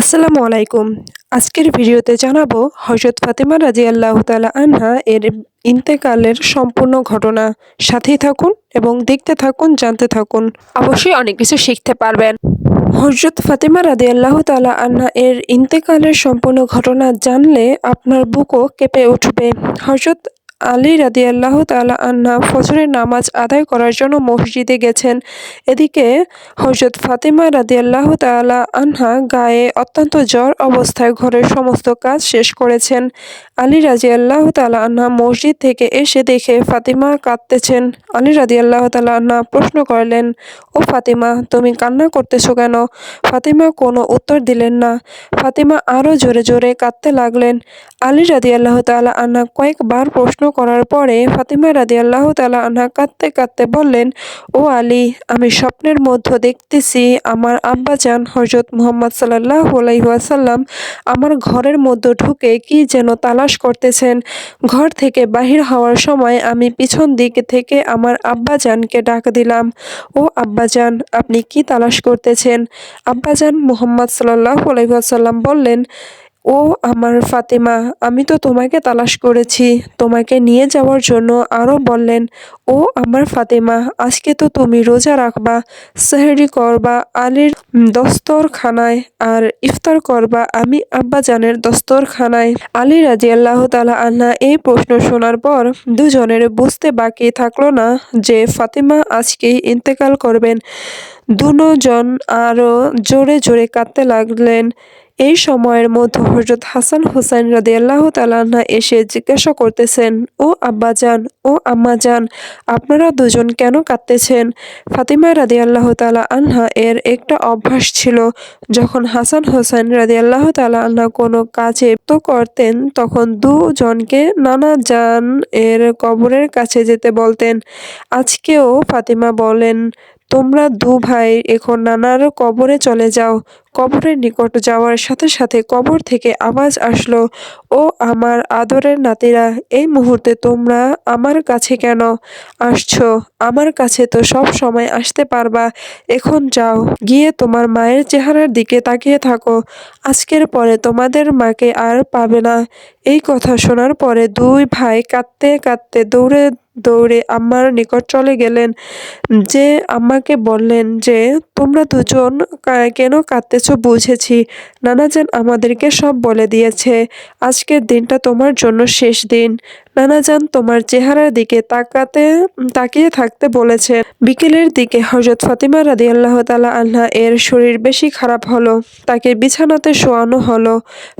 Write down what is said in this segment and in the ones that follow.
আসসালামু আলাইকুম। আজকের ভিডিওতে জানাব হজরত ফাতেমা রাজি আল্লাহ তালা আনহা এর ইন্তেকালের সম্পূর্ণ ঘটনা। সাথেই থাকুন এবং দেখতে থাকুন, জানতে থাকুন। অবশ্যই অনেক কিছু শিখতে পারবেন। হজরত ফাতেমা রাদি আল্লাহ তালা আন্না এর ইন্তেকালের সম্পূর্ণ ঘটনা জানলে আপনার বুকও কেঁপে উঠবে। হজরত আলী রাদি আল্লাহ তালা আন্না ফজরের নামাজ আদায় করার জন্য মসজিদে গেছেন। এদিকে হজরত ফাতেমা রাদি আল্লাহ তালা আনহা গায়ে অত্যন্ত জ্বর অবস্থায় ঘরের সমস্ত কাজ শেষ করেছেন। আলী রাজি আল্লাহ তালা আন্না মসজিদ থেকে এসে দেখে ফাতিমা কাঁদতেছেন। আলী রাজি আল্লাহ তালা আন্না প্রশ্ন করলেন, ও ফাতিমা, তুমি কান্না করতেছো কেন? ফাতিমা কোনো উত্তর দিলেন না। ফাতিমা আরও জোরে জোরে কাঁদতে লাগলেন। আলী আল্লাহ তালা আন্না কয়েকবার প্রশ্ন করার পরে ফাতিমা রাদি আল্লাহ তালা আন্না কাঁদতে কাঁদতে বললেন, ও আলী, আমি স্বপ্নের মধ্য দেখতেছি। আমার আব্বাজান হজরত মুহাম্মদ সাল্লাহ আলাইহাসাল্লাম আমার ঘরের মধ্যে ঢুকে কি যেন তালাশ করতেছেন। ঘর থেকে বাহির হওয়ার সময় আমি পিছন দিক থেকে আমার আব্বাজানকে ডাক দিলাম, ও আব্বাজান, আপনি কি তালাশ করতেছেন? আব্বাজান মুহাম্মদ সাল্লাহ আলাইহাসাল্লাম বললেন ও আমার ফাতেমা, আমি তো তোমাকে তালাশ করেছি। তোমাকে নিয়ে যাওয়ার জন্য আরও বললেন, ও আমার ফাতেমা, আজকে তো তুমি রোজা রাখবা, সেহরি করবা, আলীর দস্তরখানায়, আর ইফতার করবা, আমি আব্বাজানের দস্তরখানায়। আলী রাজি আল্লাহ তালা আল্লাহ এই প্রশ্ন শোনার পর দুজনের বুঝতে বাকি থাকল না যে ফাতেমা আজকেই ইন্তেকাল করবেন। দুজন আরও জোরে জোরে কাঁদতে লাগলেন। এই সময়ের মধ্যে হজরত হাসান হুসাইন রাদি আল্লাহ তালান্না এসে জিজ্ঞাসা করতেছেন, ও আব্বাজান ও আম্মাজান আপনারা দুজন কেন কাঁদতেছেন? ফাতিমা রাদি আল্লাহ তালা আনহা এর একটা অভ্যাস ছিল, যখন হাসান হোসেন রাদি আল্লাহ তালা আনহা কোনো কাজে তো করতেন, তখন দুজনকে নানা জান এর কবরের কাছে যেতে বলতেন। আজকেও ফাতিমা বলেন তোমরা দু ভাই, এখন নানার কবরে চলে যাও। কবরের নিকট যাওয়ার সাথে সাথে কবর থেকে আওয়াজ আসলো, ও আমার আদরের নাতিরা, এই মুহূর্তে তোমরা আমার কাছে কেন আসছো? আমার কাছে তো সব সময় আসতে পারবা। এখন যাও, গিয়ে তোমার মায়ের চেহারার দিকে তাকিয়ে থাকো। আজকের পরে তোমাদের মাকে আর পাবে না। এই কথা শোনার পরে দুই ভাই কাঁদতে কাঁদতে দৌড়ে দৌড়ে আম্মার নিকট চলে গেলেন। যে আম্মাকে বললেন যে, তোমরা দুজন কেন কাঁদতেছ বুঝেছি। নানাজান আমাদেরকে সব বলে দিয়েছে। আজকের দিনটা তোমার জন্য শেষ দিন। নানাজান তোমার চেহারার দিকে তাকাতে, তাকিয়ে থাকতে বলেছে। বিকেলের দিকে হজরত ফাতিমা রাদি আল্লাহ তালা আল্লাহ এর শরীর বেশি খারাপ হলো। তাকে বিছানাতে শোয়ানো হলো।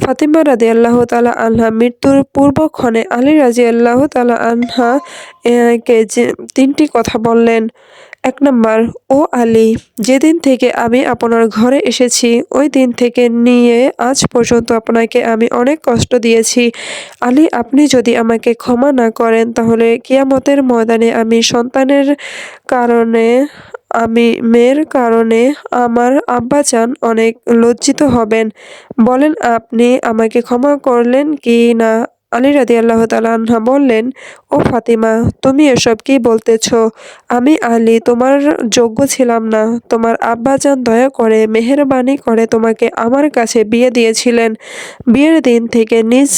ফাতিমা রাদি আল্লাহ তালা আল্লাহ মৃত্যুর পূর্বক্ষণে আলী রাজি আল্লাহ তালা আনহা কে তিনটি কথা বললেন। এক নম্বর, ও আলী, যেদিন থেকে আমি আপনার ঘরে এসেছি, ওই দিন থেকে নিয়ে আজ পর্যন্ত আপনাকে আমি অনেক কষ্ট দিয়েছি। আলী, আপনি যদি আমাকে ক্ষমা না করেন, তাহলে কিয়ামতের ময়দানে আমি সন্তানের কারণে, আমি মেয়ের কারণে আমার আব্বাচান অনেক লজ্জিত হবেন। বলেন, আপনি আমাকে ক্ষমা করলেন কি না? আলী রাদি আল্লাহ তালাহা বললেন, ও ফাতিমা, তুমি এসব কি বলতেছ? আমি আলী, তোমার যোগ্য ছিলাম না। তোমার আব্বাজান দয়া করে, মেহরবানি করে তোমাকে আমার কাছে বিয়ে দিয়েছিলেন। বিয়ের দিন থেকে নিজ,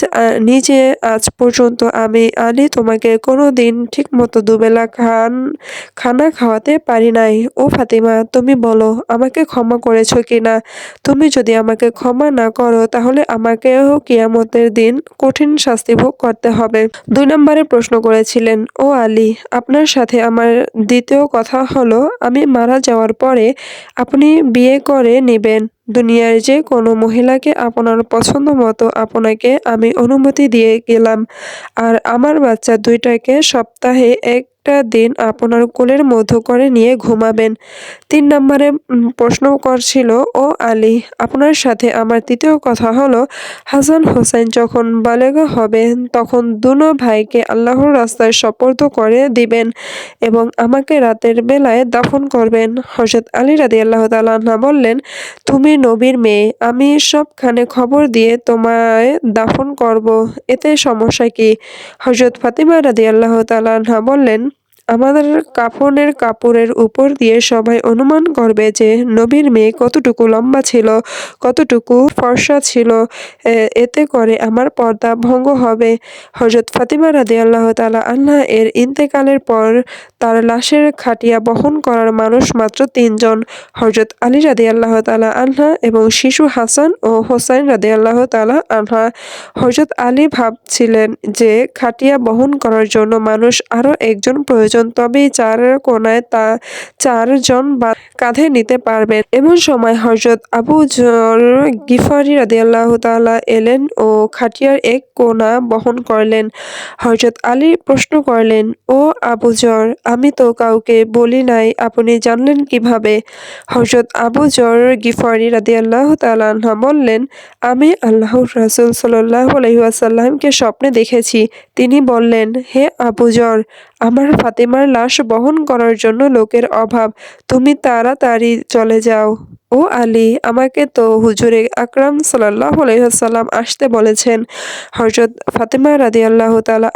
নিজে আজ পর্যন্ত আমি আলী তোমাকে কোনো দিন ঠিক মতো দুবেলা খান, খানা খাওয়াতে পারি নাই। ও ফাতিমা, তুমি বলো, আমাকে ক্ষমা করেছ কি না তুমি যদি আমাকে ক্ষমা না করো, তাহলে আমাকেও কিয়ামতের দিন কঠিন ভোগ করতে হবে। দুই নম্বরে প্রশ্ন করেছিলেন, ও আলী, আপনার সাথে আমার দ্বিতীয় কথা হলো, আমি মারা যাওয়ার পরে আপনি বিয়ে করে নেবেন। দুনিয়ার যে কোনো মহিলাকে আপনার পছন্দ মতো আপনাকে আমি অনুমতি দিয়ে গেলাম। আর আমার বাচ্চা দুইটাকে সপ্তাহে এক একটা দিন আপনার কোলের মধ্য করে নিয়ে ঘুমাবেন। তিন নম্বরে প্রশ্ন করছিল, ও আলী, আপনার সাথে আমার তৃতীয় কথা হলো, হাসান হোসেন যখন বালেগা হবেন তখন দুনো ভাইকে আল্লাহর রাস্তায় সপর্দ করে দিবেন এবং আমাকে রাতের বেলায় দাফন করবেন। হজরত আলী রাদি আল্লাহ তালা বললেন, তুমি নবীর মেয়ে, আমি সবখানে খবর দিয়ে তোমায় দাফন করব, এতে সমস্যা কি? হজরত ফাতিমা রাদি আল্লাহ তালা বললেন আমাদের কাফনের কাপড়ের উপর দিয়ে সবাই অনুমান করবে যে নবীর মেয়ে কতটুকু লম্বা ছিল, কতটুকু ফর্সা ছিল। এতে করে আমার পর্দা ভঙ্গ হবে। হজরত ফাতিমা রাদি আল্লাহ তালা আল্লাহ এর ইন্তেকালের পর তার লাশের খাটিয়া বহন করার মানুষ মাত্র তিনজন। হজরত আলী রাদি আল্লাহ তালা আল্লাহ এবং শিশু হাসান ও হোসাইন রাদি আল্লাহ তালা আল্লাহ হজরত আলী ভাবছিলেন যে খাটিয়া বহন করার জন্য মানুষ আরও একজন প্রয়োজন তবেই চার কোনায় তা চারজন বা কাঁধে নিতে পারবেন। এমন সময় হজরত আবু জর গিফারি রাদিয়াল্লাহু তাআলা এলেন ও খাটিয়ার এক কোণা বহন করলেন। হজরত আলী প্রশ্ন করলেন, ও আবু জর আমি তো কাউকে বলি নাই, আপনি জানলেন কীভাবে? হজরত আবু জর গিফারি রাদিয়াল্লাহু তাআলা আনহা বললেন, আমি আল্লাহর রাসূল সাল্লাহ আলাইহি ওয়াসাল্লামকে স্বপ্নে দেখেছি। তিনি বললেন, হে আবু জর আমার ফাতেমার লাশ বহন করার জন্য লোকের অভাব। তুমি তাড়াতাড়ি চলে যাও। ও আলী, আমাকে তো হুজুরে আকরাম সাল্লাহ আলাইসাল্লাম আসতে বলেছেন। হজরত ফাতেমা রাদি আল্লাহ তালা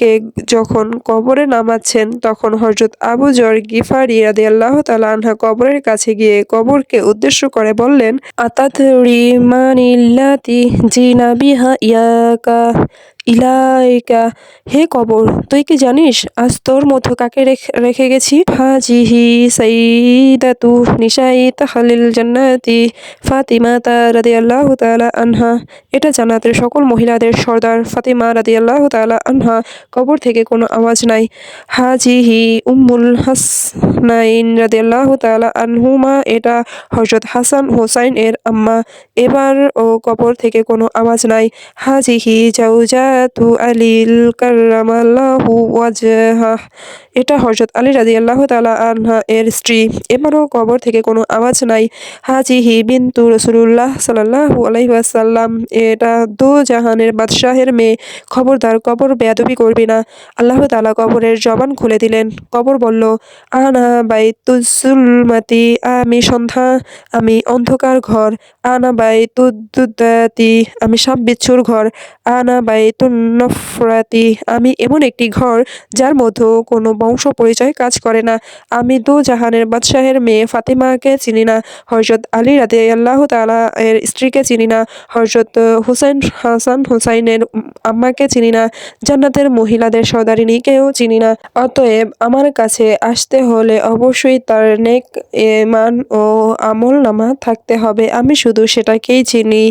আনহাকে যখন কবরে নামাচ্ছেন, তখন হজরত আবু জর গিফারি রাদি আল্লাহ তালা আনহা কবরের কাছে গিয়ে কবরকে উদ্দেশ্য করে বললেন আতাতরি মানিল্লাতি জিনা বিহা ইয়াকা ইলাইকা? হে কবর, তুই কি জানিস, আজ তোর মতো কাকে রেখ- গেছি? হাজিহি সাইদাতু নিশাই তাহালিল জান্নাতি ফাতিমা তা রাদিয়াল্লাহু তাআলা আনহা। এটা জান্নাতের সকল মহিলাদের সর্দার ফাতিমা রাদি আল্লাহ তাআলা আনহা কবর থেকে কোনো আওয়াজ নাই। হাজি হাজিহি উম্মুল হাসনাইন রাদিয়াল্লাহু তাআলা আনহুমা, এটা হযরত হাসান হোসাইন এর আম্মা। এবার ও কবর থেকে কোনো আওয়াজ নাই। হাজি হাজিহি জাউজাতু আলিল কাররামাল্লাহু ওয়াজহাহ এটা হযরত আলী রাদিয়াল্লাহু তাআলা আনহা এর স্ত্রী। এবারও কবর থেকে কোনো আওয়াজ নাই। হাজিহি বিনতু রাসূলুল্লাহ সাল্লাল্লাহু আলাইহি ওয়াসাল্লাম, এটা দু জাহানের বাদশাহের মেয়ে। খবরদার কবর বেয়াদবি করবি। না। আল্লাহ তাআলা কবরের জবান খুলে দিলেন। কবর বলল, আনা বাইতুজুলমাতি আমি সন্ধ্যা, আমি অন্ধকার ঘর। আনা বাইতুদ্দাতি আমি সাপ বিচ্ছুর ঘর। আনা বাইতুন নফরাতি, আমি এমন একটি ঘর, যার মধ্যে কোনো বংশ পরিচয় কাজ করে না। আমি দু জাহানের বাদশাহের মেয়ে ফাতিমাকে চিনি না। হজরত আলী রাতে আল্লাহ তালা এর স্ত্রীকে চিনি না। হজরত হুসাইন হাসান হুসাইনের আম্মাকে চিনি না। জান্নাতের মহিলাদের সর্দারিনীকেও চিনি না। অতএব আমার কাছে আসতে হলে অবশ্যই তার নেক এমান ও আমল নামা থাকতে হবে। আমি শুধু সেটাকেই চিনি।